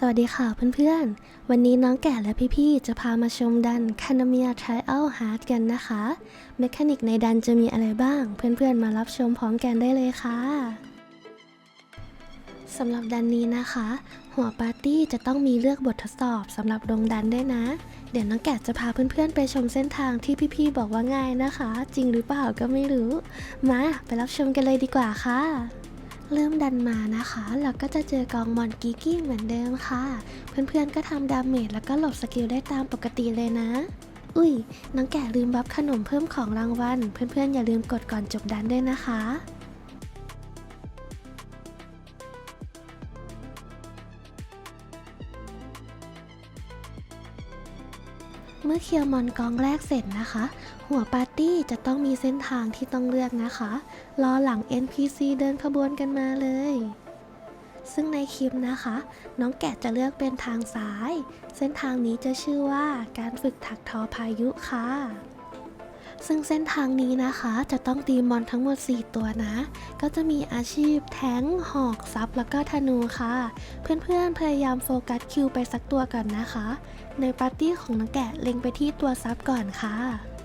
สวัสดีค่ะเพื่อนๆ วันนี้น้องแก่และพี่ๆ จะพามาชมดันคานาเมียทริอัลฮาร์ดกันนะคะ เมคานิกในดันจะมีอะไรบ้าง เพื่อนๆ มารับชมพร้อมกันได้เลยค่ะสำหรับดันนี้นะคะ หัวปาร์ตี้จะต้องมีเลือกบททดสอบสำหรับลงดันด้วยนะ เดี๋ยวน้องแก่จะพาเพื่อนๆ ไปชมเส้นทางที่พี่ๆ บอกว่าง่ายนะคะ จริงหรือเปล่าก็ไม่รู้ มาไปรับชมกันเลยดีกว่าค่ะ เริ่มดันมานะคะ เราก็จะเจอกองมอนกิกี้เหมือนเดิมค่ะ เพื่อนๆก็ทำดาเมจแล้วก็หลบสกิลได้ตามปกติเลยนะ อุ้ยน้องแก่ลืมบัฟขนมเพิ่มของรางวัล เพื่อนๆอย่าลืมกดก่อนจบดันด้วยนะคะ เมื่อเคลียร์มอนกองแรกเสร็จนะคะ หัวปาร์ตี้จะต้องมีเส้นทางที่ต้องเลือกนะคะรอหลัง NPC เดินขบวนกันมาเลย ซึ่งในคลิปนะคะ น้องแกะจะเลือกเป็นทางซ้าย เส้นทางนี้จะชื่อว่าการฝึกถักทอพายุค่ะ ซึ่งเส้นทางนี้นะคะจะต้องตีมอนทั้งหมด 4 ตัวนะ ก็จะมีอาชีพแทงหอกซับแล้วก็ธนูค่ะ เพื่อนๆพยายามโฟกัสคิวไปสักตัวก่อนนะคะ ในปาร์ตี้ของนักแกะเล็งไปที่ตัวซับก่อนค่ะ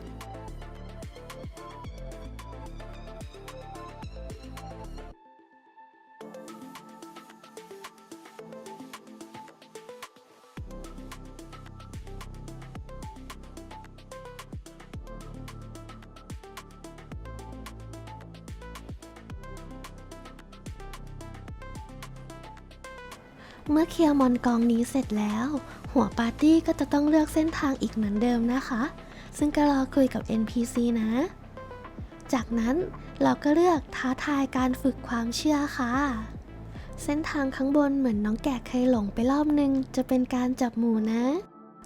เมื่อเคลียร์มอนกองนี้เสร็จแล้ว หัวปาร์ตี้ก็จะต้องเลือกเส้นทางอีกเหมือนเดิมนะคะ ซึ่งก็รอคุยกับ NPC นะ จากนั้นเราก็เลือกท้าทายการฝึกความเชื่อค่ะ เส้นทางข้างบนเหมือนน้องแกะเคยหลงไปรอบนึง จะเป็นการจับหมูนะ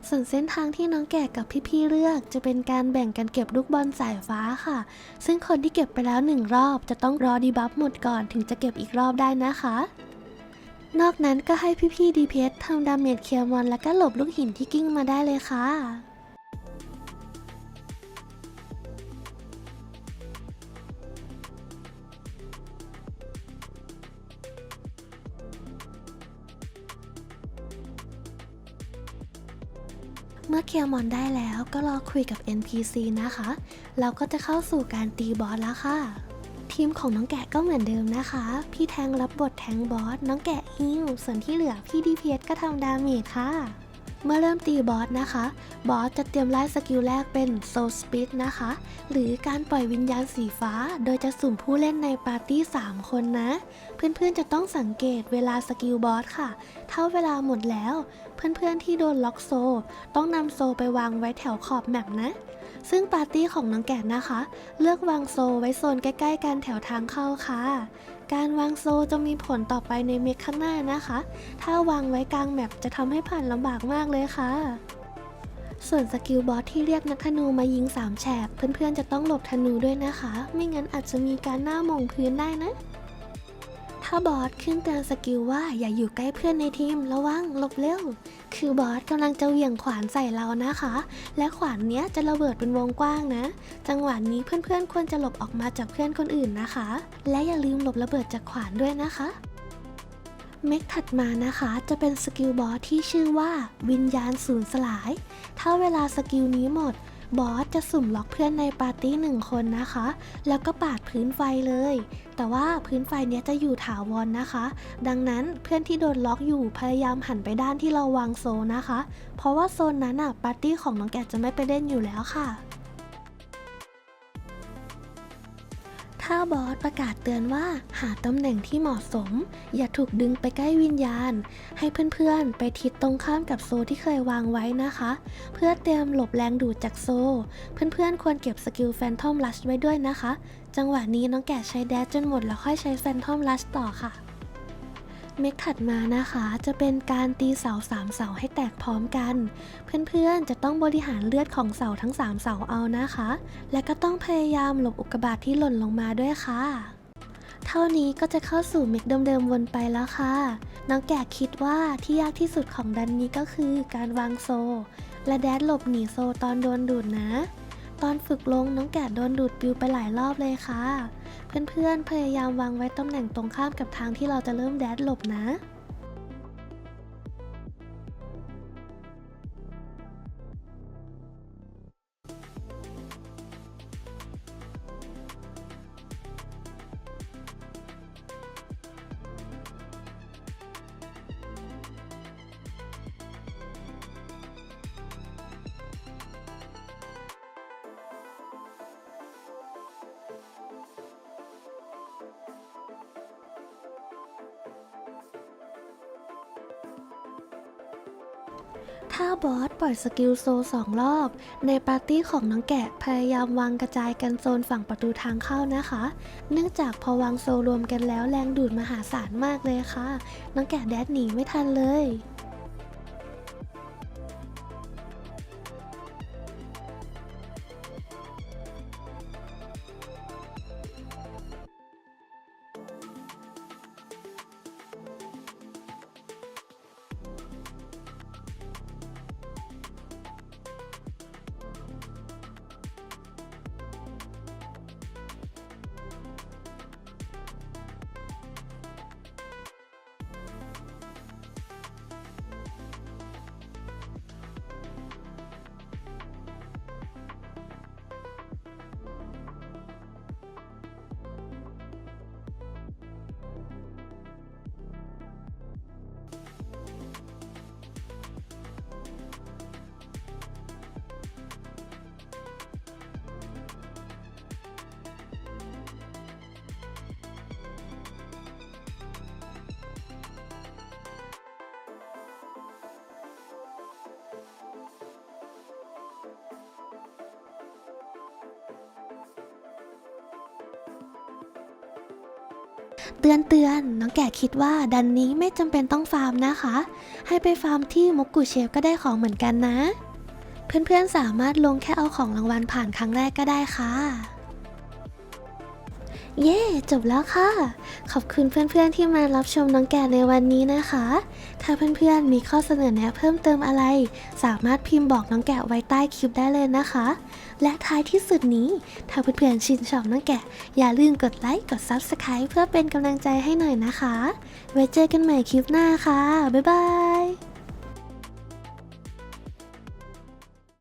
ส่วนเส้นทางที่น้องแกะกับพี่ๆเลือก จะเป็นการแบ่งกันเก็บลูกบอลสายฟ้าค่ะ ซึ่งคนที่เก็บไปแล้วหนึ่งรอบ จะต้องรอดีบัฟหมดก่อนถึงจะเก็บอีกรอบได้นะคะ นอกนั้นก็ให้พี่ๆ DPS ทำดาเมจเคลียร์มอนแล้วก็หลบลูกหินที่กิ้งมาได้เลยค่ะเมื่อเคลียร์มอนได้แล้วก็รอคุยกับ NPC นะคะ เราก็จะเข้าสู่การตีบอสแล้วค่ะ ทีมของน้องแกะก็เหมือนเดิมนะคะ พี่แทงรับบทแทงบอส น้องแกะฮิวส่วนที่เหลือพี่ดีเพีก็ทำดาเมจค่ะ เมื่อเริ่มตีบอสนะคะ บอสจะเตรียมไล่สกิลแรกเป็นโซสปิดนะคะ หรือการปล่อยวิญญาณสีฟ้า โดยจะสุ่มผู้เล่นในปาร์ตี้ 3 คนนะ เพื่อนๆจะต้องสังเกตเวลาสกิลบอสค่ะ เท่าเวลาหมดแล้ว เพื่อนๆที่โดนล็อกโซ ต้องนำโซไปวางไว้แถวขอบแมปนะซึ่งปาร์ตี้ของน้องแกะนะคะ เลือกวางโซไว้โซนใกล้ ๆ กันแถวทางเข้าค่ะ การวางโซจะมีผลต่อไปในเมคข้างหน้านะคะ ถ้าวางไว้กลางแมปจะทำให้ผ่านลำบากมากเลยค่ะ ส่วนสกิลบอสที่เรียกนักธนูมายิง3แฉกเพื่อนๆจะต้องหลบธนูด้วยนะคะ ไม่งั้นอาจจะมีการหน้ามงพื้นได้นะ ถ้าบอสขึ้นเตือนสกิลว่าอย่าอยู่ใกล้เพื่อนในทีมระวังหลบเร็ว คือบอสกำลังจะเหวี่ยงขวานใส่เรานะคะ และขวานเนี้ยจะระเบิดเป็นวงกว้างนะ จังหวะนี้เพื่อนๆควรจะหลบออกมาจากเพื่อนคนอื่นนะคะ และอย่าลืมหลบระเบิดจากขวานด้วยนะคะเมคถัดมานะคะจะเป็นสกิลบอสที่ชื่อว่าวิญญาณสูญสลาย ถ้าเวลาสกิลนี้หมด บอสจะสุ่มล็อกเพื่อนในปาร์ตี้หนึ่งคนนะคะ แล้วก็ปาดพื้นไฟเลย แต่ว่าพื้นไฟเนี้ยจะอยู่ถาวรนะคะ ดังนั้นเพื่อนที่โดนล็อกอยู่พยายามหันไปด้านที่เราวางโซนนะคะ เพราะว่าโซนนั้นอะปาร์ตี้ของน้องแกะจะไม่ไปเล่นอยู่แล้วค่ะ ถ้าบอสประกาศเตือนว่าหาตำแหน่งที่เหมาะสม อย่าถูกดึงไปใกล้วิญญาณ ให้เพื่อนๆ ไปทิศตรงข้ามกับโซที่เคยวางไว้นะคะ เพื่อเตรียมหลบแรงดูดจากโซ เพื่อนๆ ควรเก็บสกิลแฟนทอมลัชไว้ด้วยนะคะ จังหวะนี้น้องแกะใช้แดชจนหมดแล้วค่อยใช้แฟนทอมลัชต่อค่ะ เมคถัดมานะคะจะเป็นการตีเสาสามเสาให้แตกพร้อมกัน เพื่อนๆจะต้องบริหารเลือดของเสาทั้ง3เสาเอานะคะ และก็ต้องพยายามหลบอุกกาบาตที่หล่นลงมาด้วยค่ะ เท่านี้ก็จะเข้าสู่เมคเดิมๆวนไปแล้วค่ะ น้องแกะคิดว่าที่ยากที่สุดของดันนี้ก็คือการวางโซ และแดดหลบหนีโซตอนโดนดูดนะ ตอนฝึกลงน้องแกะโดนดูดปิวไปหลายรอบเลยค่ะ เพื่อนๆพยายามวางไว้ตำแหน่งตรงข้ามกับทางที่เราจะเริ่มแดดหลบนะ ถ้าบอสปล่อยสกิลโซสองรอบ ในปาร์ตี้ของน้องแกะพยายามวางกระจายกันโซนฝั่งประตูทางเข้านะคะ เนื่องจากพอวางโซรวมกันแล้วแรงดูดมหาศาลมากเลยค่ะ น้องแกะแดดหนีไม่ทันเลย เตือนเตือนน้องแกะคิดว่าดันนี้ไม่จำเป็นต้องฟาร์มนะคะ ให้ไปฟาร์มที่มกกุเชฟก็ได้ของเหมือนกันนะ เพื่อนๆสามารถลงแค่เอาของรางวัลผ่านครั้งแรกก็ได้ค่ะ เย่จบแล้วค่ะ ขอบคุณเพื่อนๆที่มารับชมน้องแกะในวันนี้นะคะ ถ้าเพื่อนๆมีข้อเสนอแนะเพิ่มเติมอะไร สามารถพิมพ์บอกน้องแกะไว้ใต้คลิปได้เลยนะคะ และท้ายที่สุดนี้ ถ้าเพื่อนๆชื่นชอบน้องแกะ อย่าลืมกดไลค์กด Subscribe เพื่อเป็นกำลังใจให้หน่อยนะคะ ไว้เจอกันใหม่คลิปหน้าค่ะบ๊ายบาย